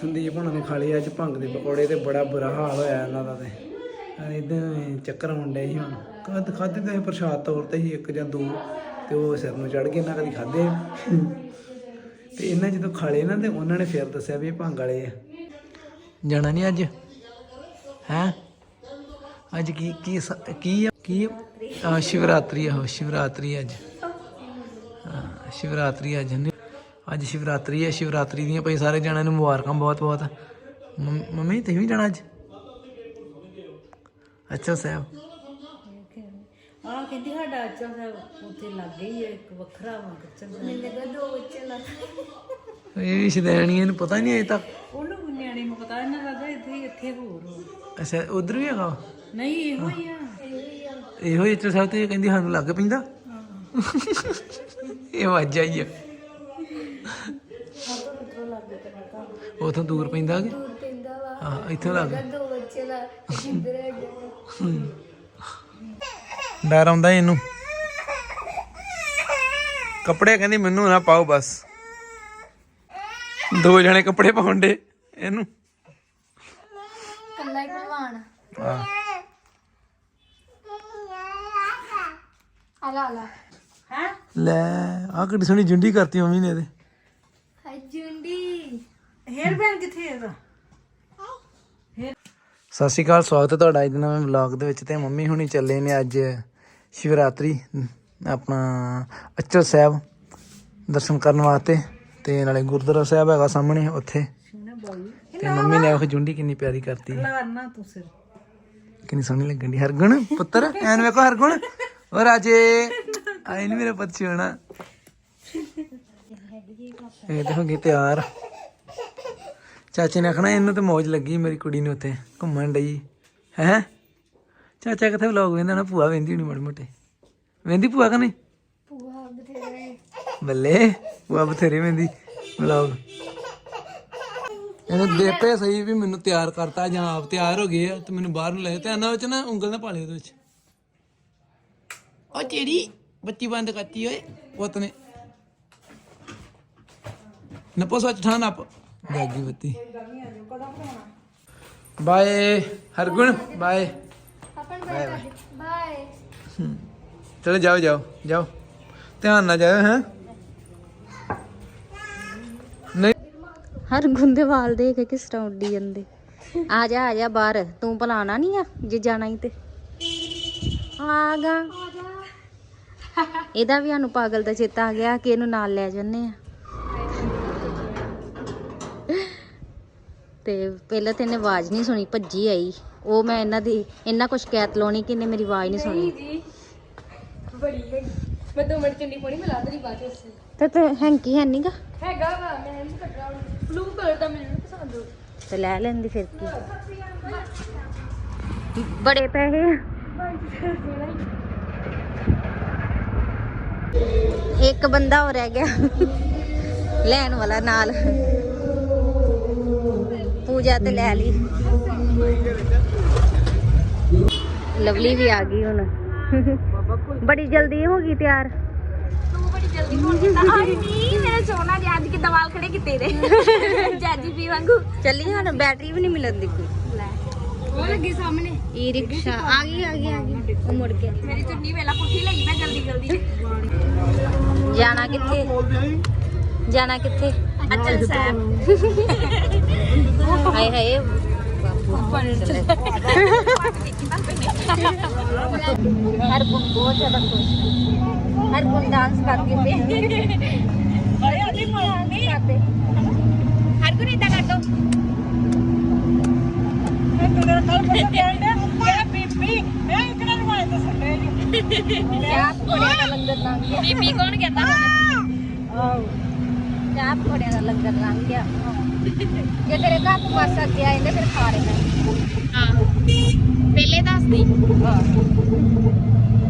ਸੰਦੀਪ ਹੁਣਾਂ ਨੇ ਖਾ ਲਈ ਅੱਜ ਭੰਗ ਦੇ ਪਕੌੜੇ ਤੇ ਬੜਾ ਬੁਰਾ ਹਾਲ ਹੋਇਆ ਇਹਨਾਂ ਦਾ ਤੇ। ਇਦਾਂ ਚੱਕਰ ਆਉਂਦੇ ਸੀ ਹੁਣ। ਕਦ ਖਾਦੇ ਤੇ ਪ੍ਰਸ਼ਾਦ ਤੌਰ ਤੇ ਹੀ ਇੱਕ ਜਾਂ ਦੋ ਤੇ ਉਹ ਸਿਰ ਨੂੰ ਚੜ ਗਏ, ਇਹਨਾਂ ਕਦੀ ਖਾਦੇ ਤੇ ਇਹਨਾਂ ਜਦੋਂ ਖਾਲੇ ਨਾ ਤੇ ਉਹਨਾਂ ਨੇ ਫਿਰ ਦੱਸਿਆ ਵੀ ਇਹ ਭੰਗ ਵਾਲੇ ਆ। ਜਾਣਾ ਨਹੀਂ ਅੱਜ? ਹੈ? ਅੱਜ ਕੀ ਕੀ ਸ- ਕੀ ਆ? ਕੀ ਆ? ਸ਼ਿਵਰਾਤਰੀ ਆ, ਸ਼ਿਵਰਾਤਰੀ ਅੱਜ। ਸ਼ਿਵਰਾਤਰੀ ਅੱਜ। ਅੱਜ ਸ਼ਿਵਰਾਤਰੀ ਹੈ ਸ਼ਿਵਰਾਤਰੀ ਦੀਆਂ ਭਾਈ ਸਾਰੇ ਜਣਿਆਂ ਨੂੰ ਮੁਬਾਰਕਾਂ ਬਹੁਤ ਬਹੁਤ। ਮੰਮ- ਤੁਸੀਂ ਵੀ ਜਾਣਾ ਅੱਜ? ਅੱਛਾ ਸਾਹਿਬ। ਆ ਕਹਿੰਦੀ ਸਾਡਾ ਅੱਛਾ ਸਾਹਿਬ ਉੱਥੇ ਲੱਗ ਗਈ ਹੈ ਇੱਕ ਵੱਖਰਾ ਵਾ ਕੱਚਨ ਸਾਹਿਬ। ਇਹ ਵੀ ਸ਼ਦੈਣੀਆਂ ਨੂੰ ਪਤਾ ਨਹੀਂ ਅਜੇ ਤੱਕ। ਉਹਨੂੰ ਨਿਆਣੇ ਨੂੰ ਪਤਾ ਇਹਨਾਂ ਲੱਗਦਾ ਇੱਥੇ ਇੱਥੇ ਹੋਰ। ਅੱਛਾ ਉਧਰ ਵੀ ਹੈਗਾ? ਨਹੀਂ ਇਹੋ ਹੀ ਆ। ਇਹੋ ਹੀ ਇੱਥੇ ਸਾਹਿਬ ਤੇ ਇਹ ਕਹਿੰਦੀ ਸਾਨੂੰ ਲੱਗ ਪੈਂਦਾ? ਇਹ ਵਾਜਾ ਹੀ ਆ। ਉਥੋਂ ਦੂਰ ਪੈਂਦਾ ਕਿ? ਹਾਂ ਇੱਥੋਂ ਲੱਗ। ਡਰ ਆਉਂਦਾ ਇਹਨੂੰ। ਕੱਪੜੇ ਕਹਿੰਦੀ ਮੈਨੂੰ ਨਾ ਪਾਓ ਬਸ। ਦੋ ਜਣੇ ਕੱਪੜੇ ਪਾਉਂਦੇ ਇਹਨੂੰ। ਕੱਲਾ ਹੀ ਆਲਾ ਆਲਾ ਹੈ ਲੈ ਆਹ ਕਿੱਡੀ ਸੋਹਣੀ ਜੁੰਡੀ ਕਰਤੀ ਮੰਮੀ ਨੇ ਇਹਦੇ। ਹਜੁੰਡੀ ਹੇਅਰ ਬੈਂਡ ਕਿੱਥੇ ਹੈ ਇਹਦਾ ਸਤਿ ਸ਼੍ਰੀ ਅਕਾਲ ਸਵਾਗਤ ਹੈ ਤੁਹਾਡਾ ਅੱਜ ਦੇ ਨਵੇਂ ਵਲੌਗ ਦੇ ਵਿੱਚ ਤੇ ਮੰਮੀ ਹੁਣੀ ਚੱਲੇ ਨੇ ਅੱਜ ਸ਼ਿਵਰਾਤਰੀ ਆਪਣਾ ਅਚਲ ਸਾਹਿਬ ਦਰਸ਼ਨ ਕਰਨ ਵਾਸਤੇ ਤੇ ਨਾਲੇ ਗੁਰਦੁਆਰਾ ਸਾਹਿਬ ਹੈਗਾ ਸਾਹਮਣੇ ਉੱਥੇ। ਤੇ ਮੰਮੀ ਨੇ ਉਹ ਜੁੰਡੀ ਕਿੰਨੀ ਪਿਆਰੀ ਕਰਤੀ। ਲਾਰਨਾ ਤੂੰ ਸਿਰ। ਕਿੰਨੀ ਸੋਹਣੀ ਲੱਗਣ ਦੀ ਹਰਗੁਣ ਪੁੱਤਰ ਐਨ ਵੇਖੋ ਹਰਗੁਣ। ਔਰ ਰਾਜੇ ਆਏ ਨੀ ਮੇਰੇ ਪੁੱਤ ਹੋਣਾ ਇਹ ਤਾਂ ਹੋ ਗਈ ਤਿਆਰ। ਚਾਚੇ ਨੇ ਆਖਣਾ ਇਹਨੂੰ ਤੇ ਮੌਜ ਲੱਗੀ ਮੇਰੀ ਕੁੜੀ ਨੂੰ ਉੱਥੇ ਘੁੰਮਣ ਡਈ। ਹੈ? ਚਾਚਾ ਕਿੱਥੇ ਵਲੋਗ ਵੇਂਦਾ ਨਾ ਭੂਆ ਵੇਂਦੀ ਹੋਣੀ ਮਾੜੀ ਮੋਟੇ। ਵੇਂਦੀ ਭੂਆ ਕਨੇ ਪੂਹਾ ਬਥੇਰੇ। ਬੱਲੇ ਭੂਆ ਬਥੇਰੇ ਵੇਂਦੀ ਵਲੋਗ ਇਹਨੇ ਦੇਤੇ ਸਹੀ ਵੀ ਮੈਨੂੰ ਤਿਆਰ ਕਰਤਾ ਜਾਂ ਆਪ ਤਿਆਰ ਹੋ ਗਏ ਆ ਤੇ ਮੈਨੂੰ ਬਾਹਰ ਨੂੰ ਲੈ ਤੇ ਇਹਨਾਂ ਵਿੱਚ ਨਾ ਉਂਗਲ ਨਾ ਪਾ ਲਿਓ ਉਹਦੇ ਵਿੱਚ। ਉਹ ਜਿਹੜੀ ਬੱਤੀ ਬੰਦ ਕਰਤੀ ਓਏ। ਪੁੱਤ ਨੇ ਨਪੋ ਸੱਚ ਠਾਣ ਆਪ ਜਾਗੀ ਬੱਤੀ। Bye Hargun bye. ਆਪਣ bye. Bye ਚਲੋ ਜਾਓ ਜਾਓ ਜਾਓ। ਧਿਆਨ ਨਾਲ ਜਾਓ ਹੈਂ। ਨਹੀਂ। ਹਰ ਗੁੰਦੇ ਵਾਲ ਦੇ ਕੇ ਕਿਸ ਤਰ੍ਹਾਂ ਉੱਡੀ ਜਾਂਦੇ। ਆ ਜਾ ਆ ਜਾ ਬਾਹਰ। ਤੂੰ ਭਲਾਣਾ ਨਹੀਂ ਆ ਜੇ ਜਾਣਾ ਹੀ ਤੇ। ਆ ਗਾ। ਇਹਦਾ ਵੀ ਸਾਨੂੰ ਪਾਗਲ ਦਾ ਚੇਤਾ ਆ ਗਿਆ ਕਿ ਇਹਨੂੰ ਨਾਲ ਲੈ ਜੰਨੇ ਆ। ਤੇ ਪਹਿਲਾਂ ਤੇ ਇਹਨੇ ਆਵਾਜ਼ ਨਹੀਂ ਸੁਣੀ ਭੱਜੀ ਆਈ। ਉਹ ਮੈਂ ਇਹਨਾਂ ਦੀ ਇੰਨਾ ਕੁਛ ਸ਼ਿਕਾਇਤ ਲਾਉਣੀ ਕਿ ਇਹਨੇ ਮੇਰੀ ਆਵਾਜ਼ ਨਹੀਂ ਸੁਣੀ। ਜੀ ਬੜੀ ਹੈ। ਮੈਂ ਦੋ ਮਿੰਟ ਚੁੰਨੀ ਪਾਉਣੀ ਮੈਂ ਲਾ ਦੇਣੀ ਬਾਅਦ ਵਿੱਚ। ਤੇ ਤੇ ਹੈਂਕੀ ਹੈ ਨੀਗਾ ਹੈਗਾ ਵਾ ਮੈਂ ਨਹੀਂ ਕੱਢਣਾ ਬਲੂ ਕਲਰ ਦਾ ਮੈਨੂੰ ਨੀ ਪਸੰਦ। ਉਹ ਤੇ ਲੈ ਲੈਂਦੀ ਫਿਰ ਕੀ? ਬੜੇ ਪੈਸੇ। ਇੱਕ ਬੰਦਾ ਹੋ ਰਹਿ ਗਿਆ। ਲੈਣ ਵਾਲਾ ਨਾਲ। ਪੂਜਾ ਤੇ ਲੈ ਲਈ। ਲਵਲੀ ਵੀ ਆ ਗਈ ਹੁਣ। ਬੜੀ ਜਲਦੀ ਹੋ ਗਈ ਤਿਆਰ। ਤੂੰ ਬੜੀ ਜਲਦੀ ਫੋਨ ਕੀਤਾ ਆਈ ਨਹੀਂ ਮੇਰੇ ਸੋਨਾ ਜੀ ਅੱਜ ਕਿਦਾਂ ਵਾਲ ਖੜੇ ਕੀਤੇ ਦੇ ਜਾਜੀ ਵੀ ਵਾਂਗੂ। ਚੱਲੀ ਹੁਣ ਬੈਟਰੀ ਵੀ ਨਹੀਂ ਮਿਲਣ ਦੀ ਕੋਈ ਲੈ। ਉਹ ਲੱਗੀ ਸਾਹਮਣੇ। E rickshaw. ਆ ਗਈ ਆ ਗਈ ਆ ਗਈ। ਉਹ ਮੁੜ ਕੇ। ਮੇਰੀ ਚੁੰਨੀ ਵੇਲਾ ਪੁੱਠੀ ਲਈ ਮੈਂ ਜਲਦੀ ਜਲਦੀ। ਜਾਣਾ ਕਿੱਥੇ? ਜਾਣਾ ਕਿੱਥੇ? ਅਚਲ ਸਾਹਿਬ ਹਾਏ ਹਾਏ ਹਰ ਗੁਣ ਬਹੁਤ ਜ਼ਿਆਦਾ ਖੁਸ਼ ਹੈ ਹਰ ਗੁਣ ਡਾਂਸ ਕਰਦੀ ਪਈ ਅਰੇ ਅਰੇ ਮਾਰਨੀ ਕਰਦੇ ਹਰ ਕੋਈ ਇਦਾਂ ਕਰ ਚਾਹ ਪਕੌੜਿਆਂ ਦਾ ਲੰਗਰ ਲੰਘ ਗਿਆ। ਬੀਬੀ ਕੌਣ ਕਹਿੰਦਾ ਆਓ ਚਾਹ ਪਕੌੜਿਆਂ ਦਾ ਲੰਗਰ ਲੰਘ ਗਿਆ ਜੇ ਤੇਰੇ ਘਰ ਤੋਂ ਪਾਸਾ ਗਿਆ ਇਹਨੇ ਫਿਰ ਖਾ ਲੈਣਾ ਹਾਂ। ਪਹਿਲੇ ਦੱਸ ਦੀ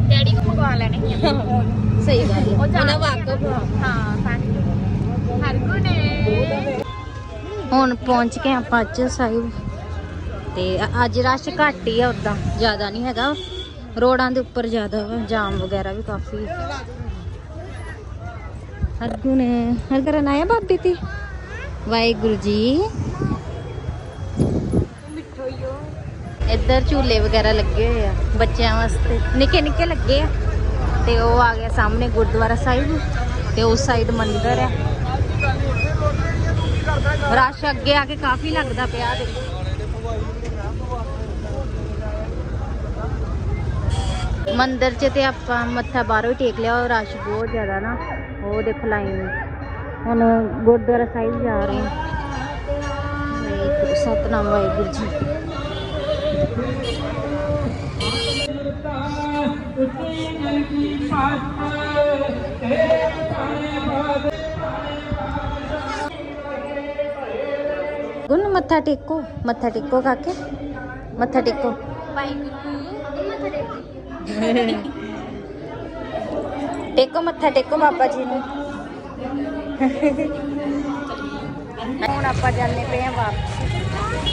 ਡੈਡੀ ਕੋ ਪਕਵਾ ਲੈਣੇ। ਸਹੀ ਗੱਲ ਹੈ। ਉਹ ਜਾਣ ਉਹਨਾਂ ਵਾਕਫ ਆ। ਹਾਂ ਥੈਂਕ ਯੂ ਹਰ ਕੋਈ ਨੇ ਹੁਣ ਪਹੁੰਚ ਗਏ ਆਪਾਂ ਅੱਜ ਸਾਹਿਬ। ਤੇ ਅੱਜ ਰਸ਼ ਘੱਟ ਹੀ ਆ ਉਦਾਂ। ਜ਼ਿਆਦਾ ਨਹੀਂ ਹੈਗਾ। ਰੋਡਾਂ ਦੇ ਉੱਪਰ ਜ਼ਿਆਦਾ ਜਾਮ ਵਗੈਰਾ ਵੀ ਕਾਫੀ। ਹਰਗੁਣ ਹਰਗਰਨ ਆਇਆ ਬਾਬੀ ਤੇ ਵਾਹਿਗੁਰੂ ਜੀ ਇੱਧਰ ਝੂਲੇ ਵਗੈਰਾ ਲੱਗੇ ਹੋਏ ਆ ਬੱਚਿਆਂ ਵਾਸਤੇ। ਨਿੱਕੇ ਨਿੱਕੇ ਲੱਗੇ ਆ। ਤੇ ਉਹ ਆ ਗਿਆ ਸਾਹਮਣੇ ਗੁਰਦੁਆਰਾ ਸਾਹਿਬ। ਤੇ ਉਸ ਸਾਈਡ ਮੰਦਿਰ ਹੈ ਰਸ਼ ਅੱਗੇ ਆ ਕੇ ਕਾਫੀ ਲੱਗਦਾ ਪਿਆ ਦੇਖੋ। ਮੰਦਿਰ 'ਚ ਤੇ ਆਪਾਂ ਮੱਥਾ ਬਾਹਰੋਂ ਟੇਕ ਲਿਆ ਉਹ ਰਸ਼ ਬਹੁਤ ਜ਼ਿਆਦਾ ਨਾ। ਉਹ ਦੇਖੋ ਲਾਈਨ ਹੁਣ ਗੁਰਦੁਆਰਾ ਸਾਹਿਬ ਜਾ ਰਹੇ ਹਾਂ। ਵਾਹਿਗੁਰੂ ਸਤਨਾਮ ਵਾਹਿਗੁਰੂ ਜੀ। ਗੁਣ ਮੱਥਾ ਟੇਕੋ ਮੱਥਾ ਟੇਕੋ ਕਾਕੇ। ਮੱਥਾ ਟੇਕੋ। ਟੇਕੋ। ਟੇਕੋ ਮੱਥਾ ਟੇਕੋ ਬਾਬਾ ਜੀ ਨੂੰ। ਹੁਣ ਆਪਾਂ ਜਾਂਦੇ ਪਏ ਆ ਵਾਪਸ।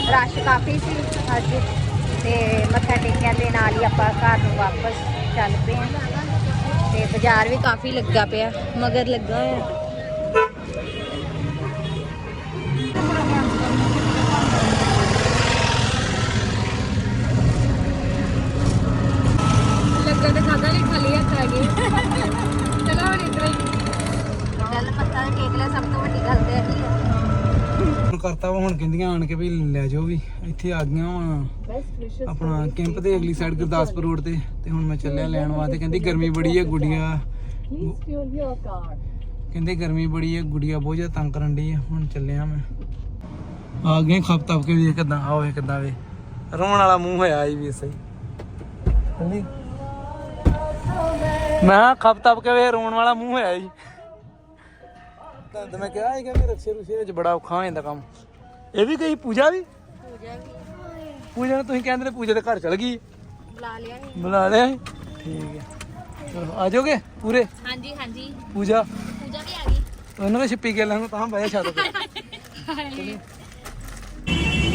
ਰਸ਼ ਕਾਫੀ ਸੀ ਅੱਜ ਤੇ ਮੱਥਾ ਟੇਕਿਆ ਦੇ ਨਾਲ ਹੀ ਆਪਾਂ ਘਰ ਨੂੰ ਵਾਪਸ ਚੱਲ ਪਏ ਆ ਤੇ ਬਾਜ਼ਾਰ ਵੀ ਕਾਫੀ ਲੱਗਾ ਪਿਆ, ਮਗਰ ਲੱਗਾ ਹੋਇਆ। ਹੁਣ ਕਹਿੰਦੀਆਂ ਆਣ ਕੇ ਵੀ ਲੈ ਜਾਓ ਵੀ, ਇੱਥੇ ਆ ਗਈਆਂ ਵਾ ਆਪਣਾ ਕੈਂਪ ਦੇ ਅਗਲੀ ਸਾਈਡ ਗੁਰਦਾਸਪੁਰ ਰੋਡ ਤੇ ਤੇ ਹੁਣ ਮੈਂ ਚੱਲਿਆ ਲੈਣ ਵਾਸਤੇ। ਕਹਿੰਦੀ ਗਰਮੀ ਬੜੀ ਹੈ ਗੁੜੀਆ। ਕਹਿੰਦੇ ਗਰਮੀ ਬੜੀ ਹੈ ਗੁੜੀਆ ਬਹੁਤ ਜ਼ਿਆਦਾ ਤੰਗ ਕਰਨ ਡਈ ਹੈ ਹੁਣ ਚੱਲਿਆ ਮੈਂ। ਆ ਗਏ ਖੱਪ ਤਪ ਕੇ ਵੀ ਕਿਦਾਂ ਆ ਵੇ ਕਿਦਾਂ ਵੇ। ਰੋਣ ਵਾਲਾ ਮੂੰਹ ਹੋਇਆ ਆਈ ਵੀ ਸਹੀ ਕਹਿੰਦੀ ਮੈਂ ਕਿਹਾ ਖੱਪ ਤਪ ਕੇ ਵੇ ਰੋਣ ਵਾਲਾ ਮੂੰਹ ਹੋਇਆ ਜੀ ਤਾਂ ਮੈਂ ਕਿਹਾ ਹੈਗਾ ਵੀ ਰਕਸ਼ੇ ਰੁਸ਼ੇ ਵਿੱਚ ਬੜਾ ਔਖਾ ਹੋ ਜਾਂਦਾ ਕੰਮ। ਇਹ ਵੀ ਗਈ ਪੂਜਾ ਵੀ? ਪੂਜਾ ਨੂੰ ਤੁਸੀਂ ਕਹਿੰਦੇ ਨੇ ਪੂਜਾ ਦੇ ਘਰ ਚਲ ਗਈ। ਬੁਲਾ ਲਿਆ ਨਹੀਂ ਬੁਲਾ ਲਿਆ ਸੀ? ਠੀਕ ਹੈ। ਚਲੋ ਆ ਜਾਓਗੇ ਪੂਰੇ? ਹਾਂਜੀ ਹਾਂਜੀ। ਪੂਜਾ? ਪੂਜਾ ਵੀ ਆ ਗਈ। ਉਹਨਾਂ ਨੇ ਛਿੱਪੀ ਕੇ ਲਾਂਗਾ ਤਾਂ ਬਹਿ ਛੱਡ ਤੇ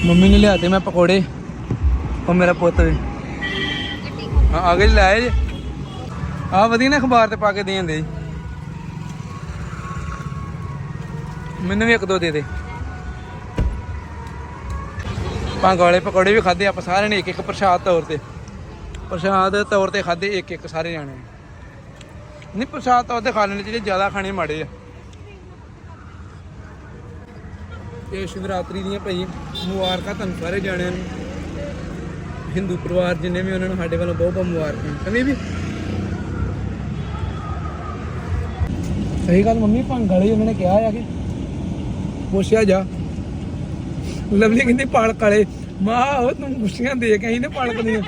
ਮੰਮੀ ਨੇ ਲਿਆਤੇ ਮੈਂ ਪਕੌੜੇ। ਉਹ ਮੇਰਾ ਪੁੱਤ ਵੇ। ਹਾਂ ਆ ਗਏ ਜੀ, ਲੈ ਆਏ ਜੇ। ਆ ਵਧੀਆ ਨਾ ਅਖਬਾਰ ਤੇ ਪਾ ਕੇ ਦੇ ਜਾਂਦੇ ਜੀ। ਮੈਨੂੰ ਵੀ ਇੱਕ ਦੋ ਦੇ ਦੇ। ਭੰਗ ਵਾਲੇ ਪਕੌੜੇ ਵੀ ਖਾਦੇ ਆਪਾਂ ਸਾਰਿਆਂ ਨੇ ਇੱਕ ਇੱਕ ਪ੍ਰਸ਼ਾਦ ਤੌਰ ਤੇ। ਪ੍ਰਸ਼ਾਦ ਤੌਰ ਤੇ ਖਾਦੇ ਇੱਕ ਇੱਕ ਸਾਰੇ ਜਾਣੇ। ਨਹੀਂ, ਪ੍ਰਸ਼ਾਦ ਤੌਰ ਤੇ ਖਾ ਲੈਣੇ ਜਿਹੜੇ ਜ਼ਿਆਦਾ ਖਾਣੇ ਮਾੜੇ ਆ। ਇਹ ਸ਼ਿਵਰਾਤਰੀ ਦੀਆਂ ਭਾਈ ਮੁਬਾਰਕਾਂ ਤੁਹਾਨੂੰ ਸਾਰੇ ਜਾਣਿਆਂ ਨੂੰ। ਹਿੰਦੂ ਪਰਿਵਾਰ ਜਿੰਨੇ ਵੀ ਉਹਨਾਂ ਨੂੰ ਸਾਡੇ ਵੱਲੋਂ ਬਹੁਤ ਬਹੁਤ ਮੁਬਾਰਕਾਂ। ਕਵੀ ਵੀ? ਸਹੀ ਗੱਲ ਮੰਮੀ ਭੰਗ ਵਾਲੇ ਉਹਨਾਂ ਨੇ ਕਿਹਾ ਆ ਕਿ ਪੁੱਛਿਆ ਜਾ। ਲਵਲੀ ਕਹਿੰਦੀ ਪਾਲਕ ਵਾਲੇ। ਮਾਂ ਉਹ ਤੂੰ ਗੁੱਸੀਆਂ ਦੇ ਕੇ ਆਈ ਨੇ ਪਾਲਕ ਦੀਆਂ।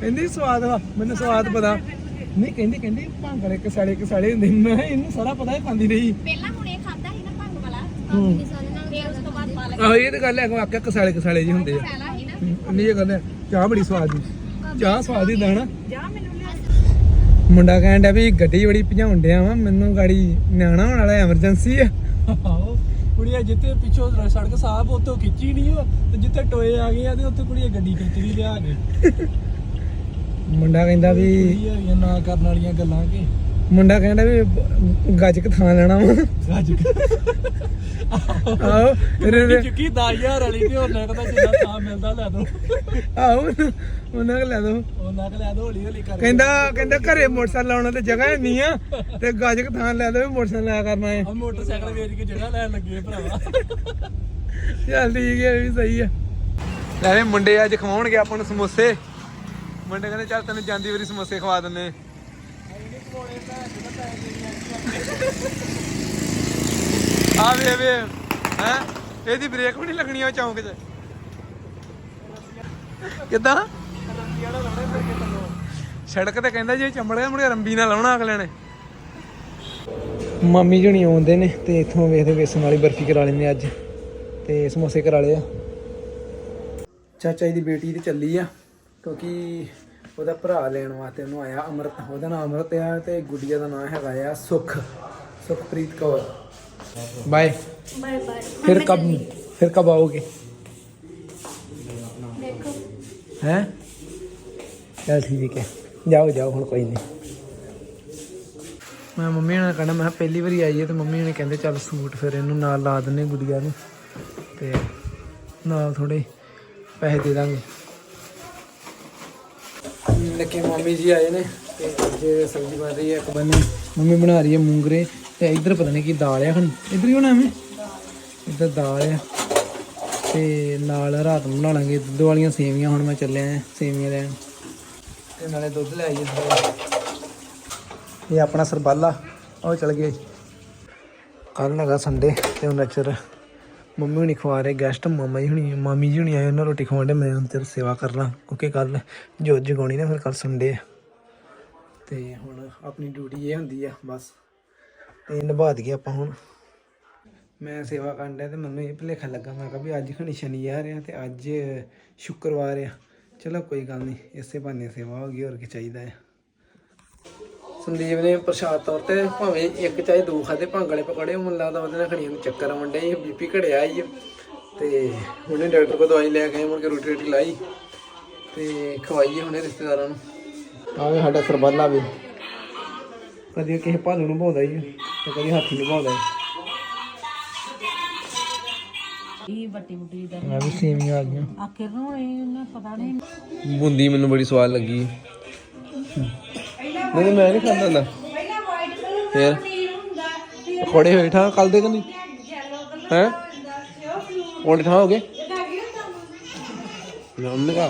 ਕਹਿੰਦੀ ਸਵਾਦ ਵਾ ਮੈਨੂੰ ਸਵਾਦ ਪਤਾ। ਨਹੀਂ ਕਹਿੰਦੀ ਕਹਿੰਦੀ ਭੰਗ ਵਾਲੇ ਕਸਾਲੇ ਕਸਾਲੇ ਹੁੰਦੇ। ਮੈਂ ਕਿਹਾ ਇਹਨੂੰ ਸਾਰਾ ਪਤਾ ਹੀ ਖਾਂਦੀ ਰਹੀ। ਪਹਿਲਾਂ ਹੁਣ ਇਹ ਖਾਦਾ ਸੀ ਨਾ ਭੰਗ ਵਾਲਾ। ਹੂੰ। ਫਿਰ ਉਸ ਤੋਂ ਬਾਅਦ ਪਾਲਕ। ਆਹ ਇਹ ਤਾਂ ਗੱਲ ਹੈ ਵਾਕਿਆ ਕਸਾਲੇ ਕਸਾਲੇ ਜੀ ਹੁੰਦੇ ਆ। ਪਹਿਲਾਂ ਸੀ ਨਾ। ਹਮ, ਨਹੀਂ ਇਹ ਗੱਲ ਹੈ। ਚਾਹ ਬੜੀ ਸਵਾਦ ਦੀ ਚਾਹ ਸਵਾਦ ਹੀ ਦਾਣਾ ਮੁੰਡਾ ਕਹਿਣ ਡਿਆ ਵੀ ਗੱਡੀ ਬੜੀ ਭਜਾਉਣ ਡਿਆ ਵਾ ਮੈਨੂੰ ਗਾੜੀ ਨਿਆਣਾ ਹੋਣ ਵਾਲਾ ਐਮਰਜੈਂਸੀ ਆ। ਕੁੜੀਆਂ ਜਿੱਥੇ ਪਿੱਛੋਂ ਰ- ਸੜਕ ਸਾਫ਼ ਉੱਥੋਂ ਖਿੱਚੀ ਨਹੀਂ ਉਹ ਤੇ ਜਿੱਥੇ ਟੋਏ ਆ ਗਏ ਆ ਤੇ ਉੱਥੇ ਕੁੜੀਆਂ ਗੱਡੀ ਖਿੱਚ ਲਈ ਲਿਆ ਕੇ। ਮੁੰਡਾ ਕਹਿੰਦਾ ਵੀ ਕੁੜੀਆਂ ਹੈਗੀਆਂ ਨਾ ਕਰਨ ਵਾਲੀਆਂ ਗੱਲਾਂ ਕਿ। ਮੁੰਡਾ ਕਹਿੰਦਾ ਵੀ ਬ- ਗੱਜ ਕ ਥਾਂ ਲੈਣਾ ਵਾ। ਅੱਜ ਆਹੋ ਰੇ- ਚੁੱਕੀ 10000 ਵਾਲੀ ਤੇ ਉਹਨਾਂ ਕਹਿੰਦਾ ਜਿੰਨਾ ਥਾਂ ਮਿਲਦਾ ਲੈ ਦੋ। ਆਹੋ ਉਹਨੂੰ- ਉਹਨਾਂ ਕੋਲ ਲੈ ਦੋ। ਉਹਨਾਂ ਕੋਲ ਲੈ ਦੋ ਹੌਲੀ ਹੌਲੀ ਕਰ ਕਹਿੰਦਾ ਕਹਿੰਦਾ ਘਰੇ ਮੋਟਰਸਾਈਕਲ ਲਾਉਣਾ ਤੇ ਜਗ੍ਹਾ ਨਹੀਂ ਆ ਤੇ ਗੱਜ ਕ ਥਾਂ ਲੈ ਦੋ ਮੋਟਰਸਾਈਕਲ ਲਾਇਆ ਕਰਨਾ ਹੈ ਆ ਮੋਟਰਸਾਈਕਲ ਵੇਚ ਕੇ ਜਗ੍ਹਾ ਲੈਣ ਲੱਗੇ ਭਰਾਵਾ। ਚੱਲ ਠੀਕ ਹੈ ਇਹ ਵੀ ਸਹੀ ਹੈ ਲੈ ਵੀ ਮੁੰਡੇ ਅੱਜ ਖਵਾਉਣਗੇ ਆਪਾਂ ਨੂੰ ਸਮੋਸੇ। ਮੁੰਡੇ ਕਹਿੰਦੇ ਚੱਲ ਤੈਨੂੰ ਜਾਂਦੀ ਵਾਰੀ ਸਮੋਸੇ ਖਵਾ ਦਿੰਨੇ ਆ ਵੇ ਵੇ ਹੈ? ਇਹਦੀ ਬ੍ਰੇਕ ਵੀ ਨਹੀਂ ਲੱਗਣੀ ਉਹ ਚੌਂਕ 'ਚ। ਕਿੱਦਾਂ? ਸੜਕ ਤੇ ਕਹਿੰਦਾ ਜੇ ਚੰਬੜ ਗਿਆ ਮੁੜ ਰੰਬੀ ਨਾਲ ਲਾਉਣਾ ਅਗਲੇ ਨੇ। ਮੰਮੀ ਜਣੀ ਆਉਂਦੇ ਨੇ ਤੇ ਇੱਥੋਂ ਵੇਖਦੇ ਵੇਸਣ ਵਾਲੀ ਬਰਫੀ ਕਰਾ ਲੈਂਦੇ ਅੱਜ। ਤੇ ਸਮੋਸੇ ਕਰਾ ਲਏ ਆ। ਚਾਚਾ ਜੀ ਦੀ ਬੇਟੀ ਤੇ ਚੱਲੀ ਆ ਕਿਉਂਕਿ ਉਹਦਾ ਭਰਾ ਲੈਣ ਵਾਸਤੇ ਉਹਨੂੰ ਆਇਆ ਅਮਰਤ। ਉਹਦਾ ਨਾਮ ਅਮਰਤ ਆ ਤੇ ਗੁੱਡੀਆ ਦਾ ਨਾਮ ਹੈਗਾ ਆ Sukh Sukhpreet Kaur. Bye bye bye ਫਿਰ ਕਬ ਫਿਰ ਕਬ आओगे ਦੇਖੋ हैं चल ठीक है ਜਾਓ ਜਾਓ ਹੁਣ ਕੋਈ ਨਹੀਂ ਮੈਂ ਮੰਮੀ ਨਾਲ ਕਹਿਣਾ ਮੈਂ ਕਿਹਾ ਪਹਿਲੀ ਵਾਰੀ ਆਈ ਹੈ ਤੇ ਮੰਮੀ ਨੇ ਕਹਿੰਦੇ ਚੱਲ ਸੂਟ ਫਿਰ ਇਹਨੂੰ ਨਾਲ ਲਾ ਦਿੰਨੇ ਗੁੜੀਆ ਨੂੰ ਤੇ ਨਾਲ ਥੋੜੇ ਪੈਸੇ ਦੇ ਦਾਂਗੇ ਲੱਕੇ ਮਾਮੀ ਜੀ ਆਏ ਨੇ ਤੇ ਅੱਜ ਸਬਜ਼ੀ ਬਣ ਰਹੀ ਹੈ ਇੱਕ ਬੰਨੇ ਮੰਮੀ ਬਣਾ ਰਹੀ ਹੈ ਮੂੰਗਰੇ ਤੇ ਇੱਧਰ ਪਤਾ ਨਹੀਂ ਕੀ ਦਾਲ ਆ ਹੁਣ। ਇੱਧਰ ਹੀ ਹੋਣਾ ਐਵੇਂ? ਇੱਧਰ ਦਾਲ ਆ। ਤੇ ਨਾਲ ਰਾਤ ਨੂੰ ਬਣਾ ਲਾਂਗੇ ਦੁੱਧ ਵਾਲੀਆਂ ਸੇਵੀਆਂ, ਹੁਣ ਮੈਂ ਚੱਲਿਆ ਸੇਵੀਆਂ ਲੈਣ। ਤੇ ਨਾਲੇ ਦੁੱਧ ਲੈ ਆਈਏ ਇਹ ਆਪਣਾ ਸਰਬਾਲਾ, ਉਹ ਚਲ ਗਿਆ ਕੱਲ ਹੈਗਾ ਸੰਡੇ ਤੇ ਹੁਣ ਚਿਰ ਮੰਮੀ ਹੁਣੀ ਖਵਾ ਰਹੇ ਗੈਸਟ ਮਾਮਾ ਜੀ ਹੁਣੀ, ਮਾਮੀ ਜੀ ਹੁਣੀ ਆਏ, ਉਹਨਾਂ ਰੋਟੀ ਖਵਾਉਂਦੇ ਮੈਂ ਉਹਨਾਂ ਚਿਰ ਸੇਵਾ ਕਰਨਾ, ਕਿਉਂਕਿ ਕੱਲ ਜੋਤ ਜਗਾਉਣੀ ਨਾ, ਫਿਰ ਕੱਲ ਸੰਡੇ ਆ। ਤੇ ਹੁਣ ਆਪਣੀ ਡਿਊਟੀ ਇਹ ਹੁੰਦੀ ਆ, ਬਸ। ਤੇ ਨਿਭਾ ਦਈਏ ਆਪਾਂ ਹੁਣ। ਮੈਂ ਸੇਵਾ ਕਰਨ ਡਿਆ ਤੇ ਮੈਨੂੰ ਇਹ ਭੁਲੇਖਾ ਲੱਗਾ, ਮੈਂ ਕਿਹਾ ਵੀ ਅੱਜ ਖਣੀ ਸ਼ਨੀਵਾਰ ਆ ਤੇ ਅੱਜ ਸ਼ੁੱਕਰਵਾਰ ਆ। ਚਲੋ ਕੋਈ ਗੱਲ ਨਹੀਂ ਇਸੇ ਬਹਾਨੇ ਸੇਵਾ ਹੋ ਗਈ, ਹੋਰ ਕੀ ਚਾਹੀਦਾ ਆ। ਸੰਦੀਪ ਨੇ ਪ੍ਰਸ਼ਾਦ ਤੌਰ ਤੇ ਭਾਵੇਂ ਇੱਕ ਚਾਹੇ ਦੋ ਖਾਦੇ ਭੰਗ ਵਾਲੇ ਪਕੌੜੇ ਮੈਨੂੰ ਲੱਗਦਾ ਉਹਦੇ ਨਾਲ ਖਣੀਆਂ ਨੂੰ ਚੱਕਰ ਆਉਣ ਡਿਆ ਸੀ, ਬੀਪੀ ਘੜਿਆ ਹੀ ਤੇ ਹੁਣੇ ਡਾਕਟਰ ਕੋਲ ਦਵਾਈ ਲੈ ਕੇ ਮੁੜ ਕੇ ਰੋਟੀ ਰੋਟੀ ਲਾਈ। ਤੇ ਖਵਾਈਏ ਹੁਣੇ ਰਿਸ਼ਤੇਦਾਰਾਂ ਨੂੰ। ਆਵੇ ਸਾਡਾ ਸਰਬਾਲਾ ਵੀ। ਕਦੀ ਕਿਸੇ ਭਾਲੂ ਨੂੰ ਭਾਉਂਦਾ ਹੀ ਤੇ ਕਦੀ ਹਾਥੀ ਨੂੰ ਭਾਉਂਦਾ ਹੀ ਇਹ ਵੱਟੀ ਬੁੱਟੀ ਦਾ ਆ ਵੀ ਆ ਗਈਆਂ ਆਖਿਰ ਨੂੰ ਇਹਨਾਂ ਪਤਾ ਨਹੀਂ। ਬੁੰਦੀ ਮੈਨੂੰ ਬੜੀ ਸਵਾਦ ਲੱਗੀ। ਨਹੀਂ ਮੈਂ ਨਹੀਂ ਖਾਂਦਾ ਹੁੰਦਾ। ਫੇਰ? ਪਕੌੜੇ ਹੋਏ ਠਾ ਕੱਲ ਦੇ ਕੰਦੀ ਹੈ? ਉਹਨੇ ਠਾ ਹੋ ਗਏ? ਲੰਮੇ ਕਾ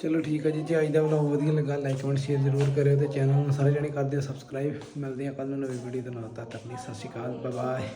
ਚਲੋ ਠੀਕ ਹੈ ਜੀ, ਜੇ ਅੱਜ ਦਾ ਵਲੌਗ ਵਧੀਆ ਲੱਗਾ ਲਾਈਕ ਕਮੈਂਟ ਸ਼ੇਅਰ ਜ਼ਰੂਰ ਕਰਿਓ ਤੇ ਚੈਨਲ ਨੂੰ ਸਾਰੇ ਜਣੇ ਕਰਦੇ ਦਿਓ ਸਬਸਕ੍ਰਾਈਬ ਮਿਲਦੇ ਆ ਕੱਲ ਨੂੰ ਨਵੀਂ ਵੀਡੀਓ ਦੇ ਨਾਲ, ਤਦ ਤੱਕ ਲਈ ਸਤਿ ਸ਼੍ਰੀ ਅਕਾਲ ਬਾਏ ਬਾਏ